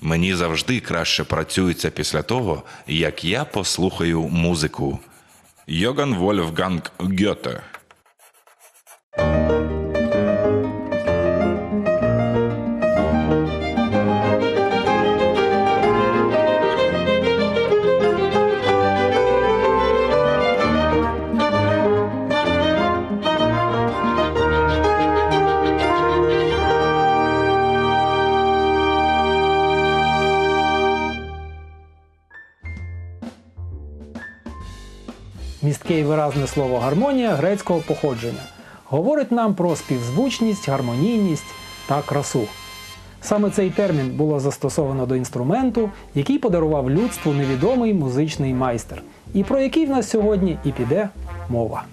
Мені завжди краще працюється після того, як я послухаю музику. Йоган Вольфганг Гьоте. Містке і виразне слово гармонія грецького походження говорить нам про співзвучність, гармонійність та красу. Саме цей термін було застосовано до інструменту, який подарував людству невідомий музичний майстер, і про який в нас сьогодні і піде мова.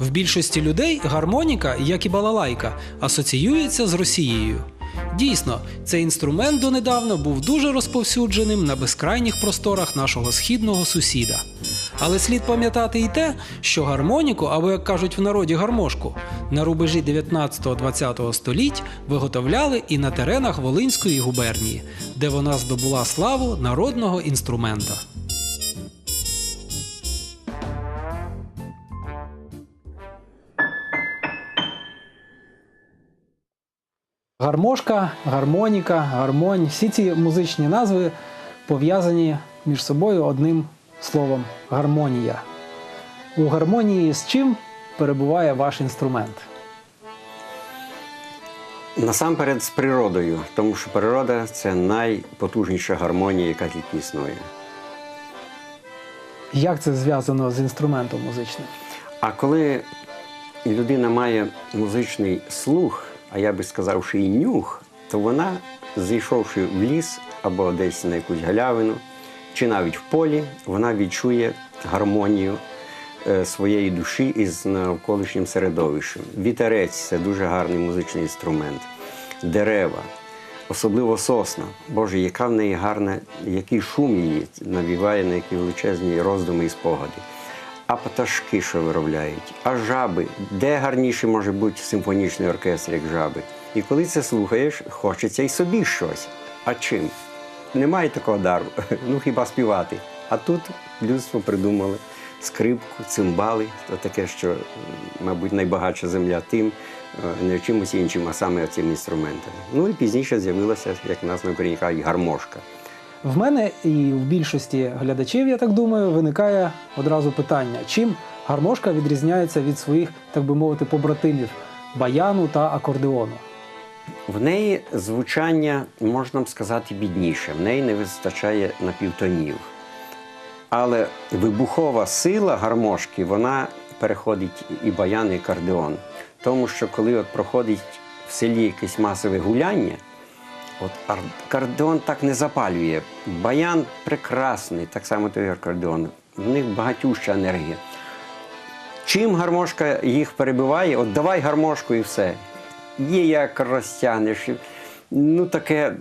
В більшості людей гармоніка, як і балалайка, асоціюється з Росією. Дійсно, цей інструмент донедавна був дуже розповсюдженим на безкрайніх просторах нашого східного сусіда. Але слід пам'ятати і те, що гармоніку, або як кажуть в народі гармошку, на рубежі 19-20 століть виготовляли і на теренах Волинської губернії, де вона здобула славу народного інструмента. Гармошка, гармоніка, гармонь всі ці музичні назви пов'язані між собою одним словом гармонія. У гармонії з чим перебуває ваш інструмент? Насамперед з природою, тому що природа це найпотужніша гармонія, яка тільки існує. Як це зв'язано з інструментом музичним? А коли людина має музичний слух, а я би сказав, що і нюх, то вона, зійшовши в ліс або десь на якусь галявину, чи навіть в полі, вона відчує гармонію е, своєї душі із навколишнім середовищем. Вітерець це дуже гарний музичний інструмент. Дерева, особливо сосна. Боже, яка в неї гарна, який шум її навіває на які величезні роздуми і спогади. А пташки, що виробляють, а жаби, де гарніше може бути симфонічний оркестр, як жаби. І коли це слухаєш, хочеться і собі щось. А чим? Немає такого дару, ну хіба співати. А тут людство придумали скрипку, цимбали, то таке, що, мабуть, найбагатша земля тим, е, не чимось іншим, а саме цим інструментами. Ну і пізніше з'явилася, як в нас на Україні кажуть, гармошка. В мене і в більшості глядачів, я так думаю, виникає одразу питання: чим гармошка відрізняється від своїх, так би мовити, побратимів баяну та акордеону? В неї звучання, можна б сказати, бідніше. В неї не вистачає напівтонів. Але вибухова сила гармошки, вона переходить і баян, і кардеон. Тому що коли от проходить в селі якесь масове гуляння, от кардеон так не запалює. Баян прекрасний, так само той акордеон. В них багатюща енергія. Чим гармошка їх перебиває, от давай гармошку і все. Є як розтягнеш. Ну, таке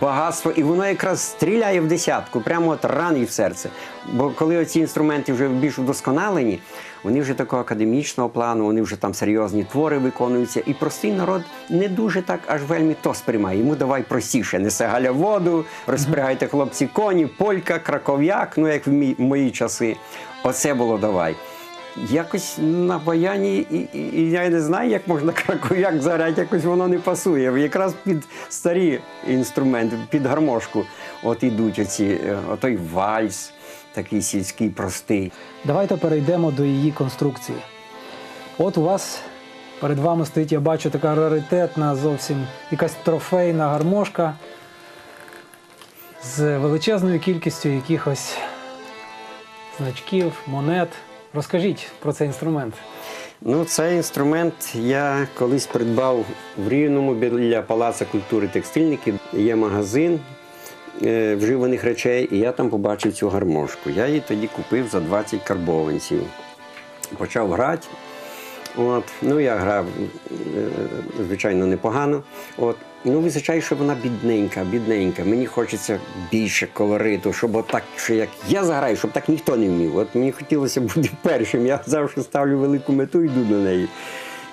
багатство, і воно якраз стріляє в десятку, прямо от ран в серце. Бо коли оці інструменти вже більш вдосконалені, вони вже такого академічного плану, вони вже там серйозні твори виконуються. І простий народ не дуже так аж вельми то сприймає. Йому давай простіше, несе галя воду, розпрягайте хлопці коні, полька, краков'як, ну як в мої часи. Оце було давай. Якось на баяні, і, і, я не знаю, як можна краков'як заряд, якось воно не пасує. Якраз під старі інструменти, під гармошку, от ідуть оці, е, отой вальс, такий сільський, простий. Давайте перейдемо до її конструкції. От у вас перед вами стоїть, я бачу, така раритетна, зовсім якась трофейна гармошка з величезною кількістю якихось значків, монет. Розкажіть про цей інструмент. Ну, цей інструмент я колись придбав в Рівному біля Палацу культури текстильників. Є магазин е, вживаних речей, і я там побачив цю гармошку. Я її тоді купив за 20 карбованців. Почав грати. От. Ну, я грав, е, звичайно, непогано. От. Ну, визначаю, що вона бідненька, бідненька. Мені хочеться більше колориту, щоб отак, що як я заграю, щоб так ніхто не вмів. От мені хотілося бути першим. Я завжди ставлю велику мету і йду до неї.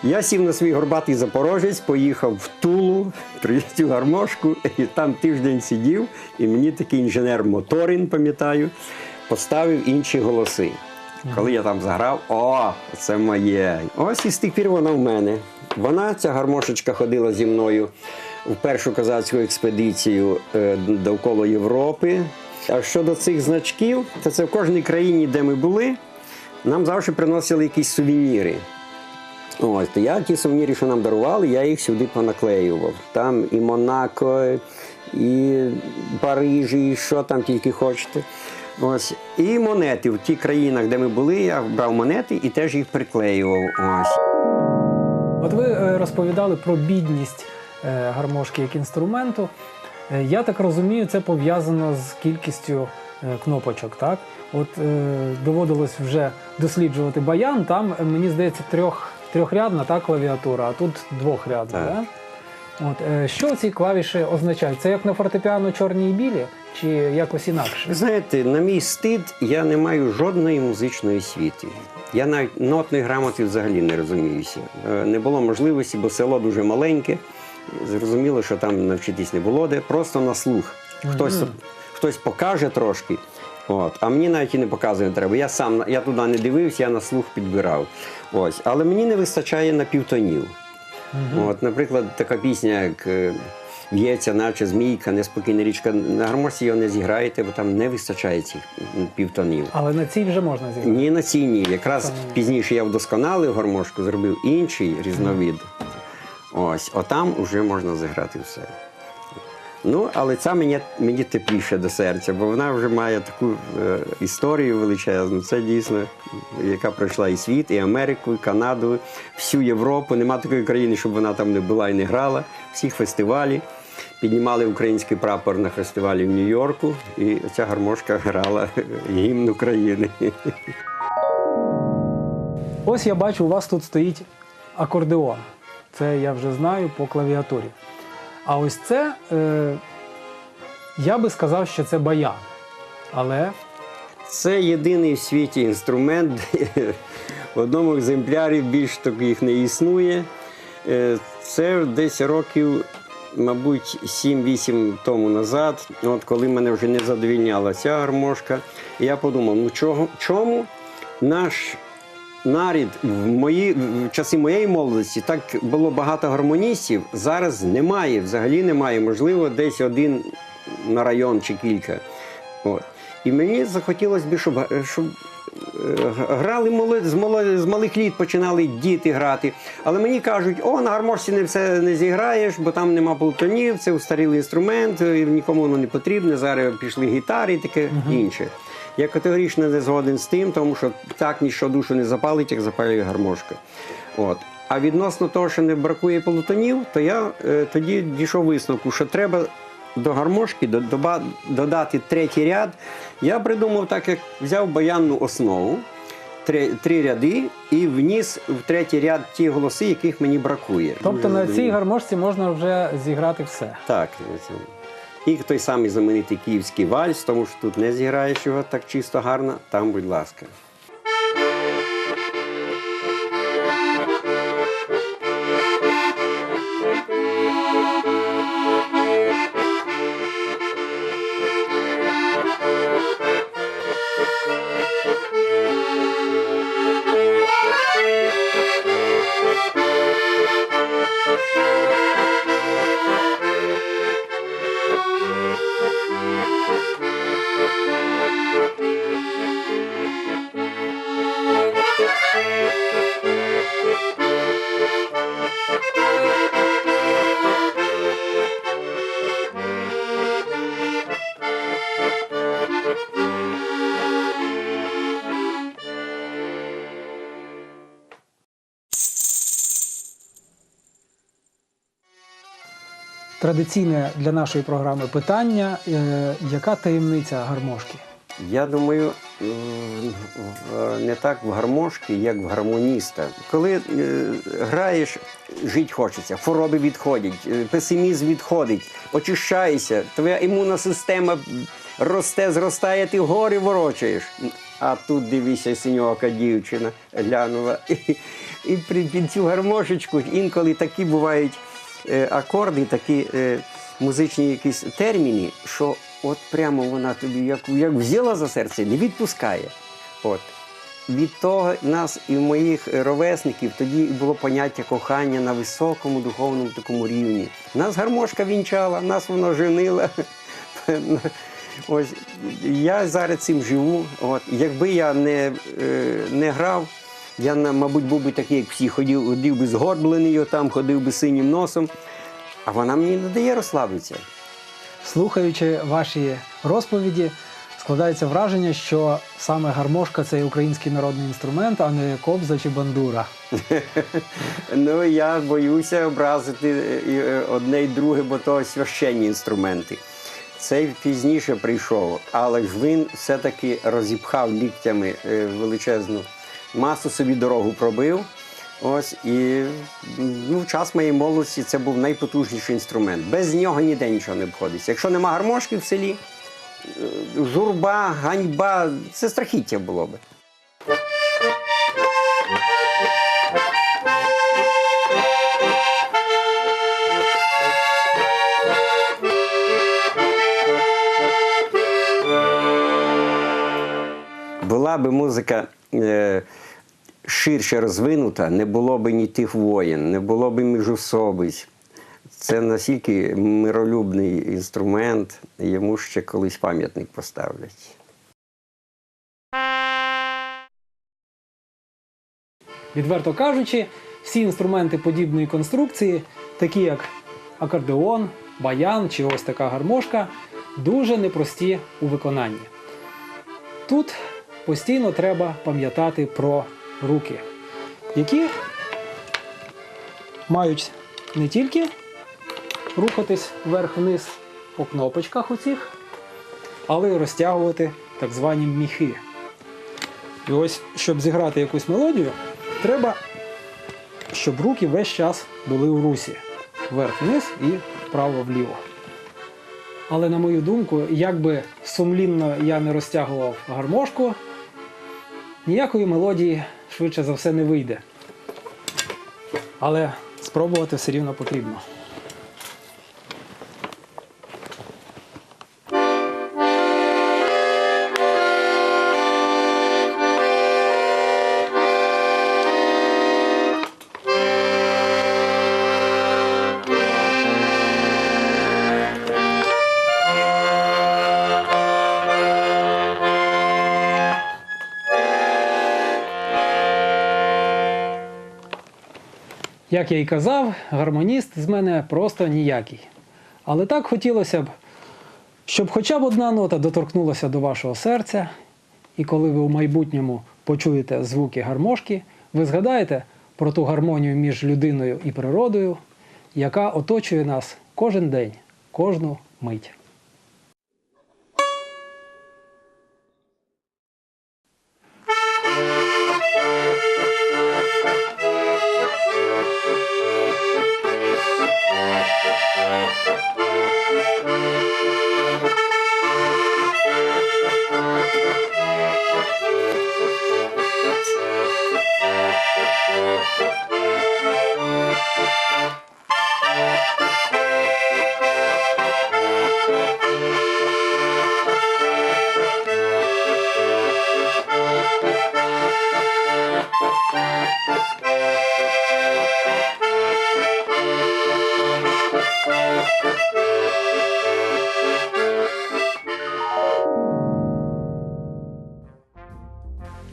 Я сів на свій горбатий запорожець, поїхав в Тулу, цю гармошку, і там тиждень сидів, і мені такий інженер Моторин, пам'ятаю, поставив інші голоси. Коли я там заграв, о, це моє. Ось і з тих пір вона в мене. Вона, ця гармошечка, ходила зі мною в першу козацьку експедицію е, довкола Європи. А щодо цих значків, то це в кожній країні, де ми були, нам завжди приносили якісь сувеніри. Ось, то я ті сувеніри, що нам дарували, я їх сюди понаклеював. Там і Монако, і Париж, і що там тільки хочете. Ось. І монети в тих країнах, де ми були, я брав монети і теж їх приклеював. Ось. От ви е, розповідали про бідність е, гармошки як інструменту. Е, Я так розумію, це пов'язано з кількістю кнопочок. Так? От доводилось вже досліджувати баян. Там, мені здається, трьох, трьохрядна та, клавіатура, а тут двохрядна. Так. От, е, що ці клавіші означають? Це як на фортепіано чорні і білі, чи якось інакше? знаєте, на мій стид я не маю жодної музичної освіти. Я навіть нотної грамоти взагалі не розуміюся. Е, Не було можливості, бо село дуже маленьке. Зрозуміло, що там навчитись не було де, просто на слух. Хтось, хтось покаже трошки. От. А мені навіть і не показує не треба. Я сам я туди не дивився, я на слух підбирав. Ось. Але мені не вистачає напівтонів. От, наприклад, така пісня, як е, В'ється, наче змійка, неспокійна річка. На гармошці його не зіграєте, бо там не вистачає цих півтонів. Але на цій вже можна зіграти. Ні на цій ні. Якраз пізніше я вдосконалив гармошку, зробив інший різновид. Ось, отам вже можна зіграти все. Ну, але ця мені, мені тепліше до серця, бо вона вже має таку е, історію величезну. Це дійсно, яка пройшла і світ, і Америку, і Канаду, всю Європу. Нема такої країни, щоб вона там не була і не грала. Всіх фестивалі. Піднімали український прапор на фестивалі в Нью-Йорку, і ця гармошка грала гімн України. Ось я бачу, у вас тут стоїть акордеон. Це я вже знаю по клавіатурі. А ось це е, я би сказав, що це баян. Але Це єдиний в світі інструмент. В одному екземплярі більш таких не існує. Е, Це десь років, мабуть, 7-8 тому назад, от коли мене вже не задовільняла ця гармошка. Я подумав, ну чого, чому наш нарід в мої в часи моєї молодості так було багато гармоністів. Зараз немає, взагалі немає. Можливо, десь один на район чи кілька. От. І мені захотілося б, щоб, щоб е, грали моли, з, моли, з малих літ починали діти грати. Але мені кажуть, о, на гармошці не все не зіграєш, бо там нема полтонів, це устарілий інструмент, і нікому воно не потрібне. Зараз пішли гітари і таке інше. Я категорично не згоден з тим, тому що так ніщо душу не запалить, як запалює гармошка. От. А відносно того, що не бракує полутонів, то я е, тоді дійшов висновку, що треба до гармошки до- доба- додати третій ряд. Я придумав так, як взяв баянну основу, три, три ряди, і вніс в третій ряд ті голоси, яких мені бракує. тобто на цій гармошці можна вже зіграти все. Так. І той самий знаменитий київський вальс, тому що тут не зіграєш його так чисто гарно, там, будь ласка. Традиційне для нашої програми питання: е, яка таємниця гармошки? Я думаю, не так в гармошки, як в гармоніста. Коли е, граєш, жити хочеться, хвороби відходять, е, песимізм відходить, очищаєшся, твоя імунна система росте, зростає, ти гори ворочаєш. а тут дивися, синьока дівчина глянула. І, під цю гармошечку інколи такі бувають е, акорди, такі е, музичні якісь терміни, що от прямо вона тобі як, як взяла за серце, не відпускає. От. Від того нас і моїх ровесників тоді було поняття кохання на високому духовному такому рівні. Нас гармошка вінчала, нас вона женила. Ось я зараз цим живу. От. Якби я не, е, не грав, я, мабуть, був би такий, як всі, ходив, ходив би згорблений, там, ходив би синім носом. А вона мені не дає розслабитися. Слухаючи ваші розповіді, складається враження, що саме гармошка це український народний інструмент, а не кобза чи бандура. Ну, я боюся образити е, і, е, одне й друге, бо то священні інструменти. Цей пізніше прийшов, але ж він все-таки розіпхав ліктями е, величезну масу собі дорогу пробив. Ось і ну, в час моєї молодості це був найпотужніший інструмент. Без нього ніде нічого не обходиться. Якщо нема гармошки в селі, е, журба, ганьба це страхіття було би. Була би музика е, ширше розвинута, не було б ні тих воєн, не було б міжусобиць. Це настільки миролюбний інструмент, йому ще колись пам'ятник поставлять. Відверто кажучи, всі інструменти подібної конструкції, такі як акордеон, баян чи ось така гармошка, дуже непрості у виконанні. Тут постійно треба пам'ятати про руки, які мають не тільки рухатись вверх-вниз по кнопочках оцих, але й розтягувати так звані міхи. І ось, щоб зіграти якусь мелодію, треба, щоб руки весь час були в русі. Вверх-вниз і вправо-вліво. Але на мою думку, як би сумлінно я не розтягував гармошку, ніякої мелодії швидше за все не вийде. Але спробувати все рівно потрібно. Як я і казав, гармоніст з мене просто ніякий. Але так хотілося б, щоб хоча б одна нота доторкнулася до вашого серця, і коли ви у майбутньому почуєте звуки гармошки, ви згадаєте про ту гармонію між людиною і природою, яка оточує нас кожен день, кожну мить.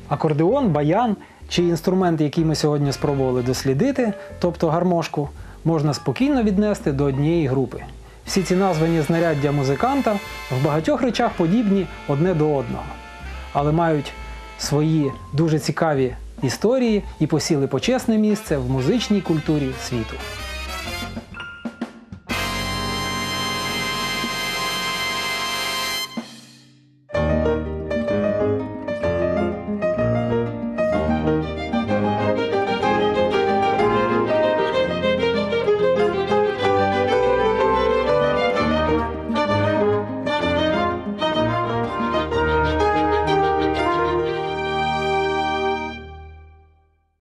Акордеон, баян чи інструмент, який ми сьогодні спробували дослідити, тобто гармошку, можна спокійно віднести до однієї групи. Всі ці названі знаряддя музиканта в багатьох речах подібні одне до одного, але мають свої дуже цікаві історії і посіли почесне місце в музичній культурі світу.